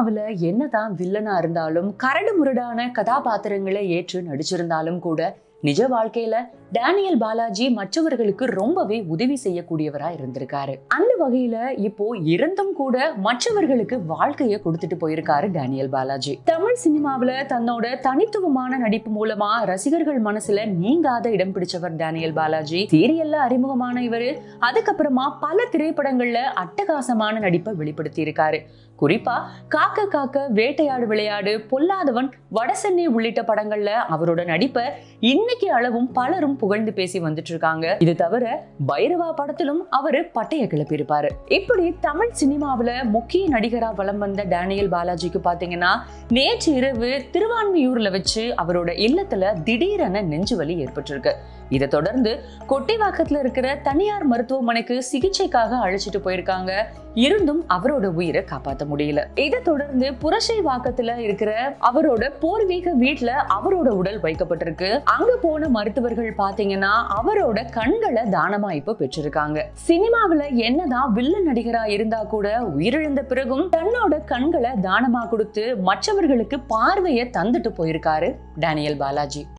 சினிமாவில் என்னதான் வில்லனா இருந்தாலும் கரடு முரடான கதாபாத்திரங்களை ஏற்று நடிச்சிருந்தாலும் கூட நிஜ வாழ்க்கையில டேனியல் பாலாஜி மற்றவர்களுக்கு ரொம்பவே உதவி செய்யக்கூடியவரா இருந்திருக்காரு. அந்த வகையில இப்போ இருந்தும் கூட மற்றவர்களுக்கு வாழ்க்கைய கொடுத்துட்டு போயிருக்காரு டேனியல் பாலாஜி. தமிழ் சினிமாவுல தன்னோட தனித்துவமான நடிப்பு மூலமா ரசிகர்கள் மனசுல நீங்காத இடம் பிடிச்சவர் டேனியல் பாலாஜி. சீரியல்ல அறிமுகமான இவரு. அதுக்கப்புறமா பல திரைப்படங்கள்ல அட்டகாசமான நடிப்பை வெளிப்படுத்தி இருக்காரு குறிப்பா காக்க காக்க வேட்டையாடு விளையாடு பொல்லாதவன் வடசென்னை உள்ளிட்ட படங்கள்ல அவரோட நடிப்பை இன்னைக்கு அளவும் பலரும் புகழ்ந்து பேசி வந்துட்டு இருக்காங்க இது தவிர பைரவா படத்திலும் அவரு பட்டைய கிளப்பியிருப்பாரு. இப்படி தமிழ் சினிமாவுல முக்கிய நடிகரா வலம் வந்த டேனியல் பாலாஜிக்கு பாத்தீங்கன்னா நேற்று இரவு திருவான்மியூர்ல வச்சு அவரோட இல்லத்துல திடீரென நெஞ்சு வலி ஏற்பட்டிருக்கு. இதை தொடர்ந்து கொட்டிவாக்கத்துல இருக்கிற தனியார் மருத்துவமனைக்கு சிகிச்சைக்காக அழைச்சிட்டு போயிருக்காங்க. இருந்தும் அவரோட உயிரை காப்பாற்ற முடியல. இதை தொடர்ந்து புரசை வாக்கத்துல இருக்கிற அவரோட பூர்வீக வீட்டுல அவரோட உடல் வைக்கப்பட்டிருக்கு. அங்க போன மருத்துவர்கள் பாத்தீங்கன்னா அவரோட கண்களை தானமா இப்ப பெற்றிருக்காங்க. சினிமாவில என்னதான் வில்ல நடிகரா இருந்தா கூட உயிரிழந்த பிறகும் தன்னோட கண்களை தானமா கொடுத்து மற்றவர்களுக்கு பார்வையை தந்துட்டு போயிருக்காரு டேனியல் பாலாஜி.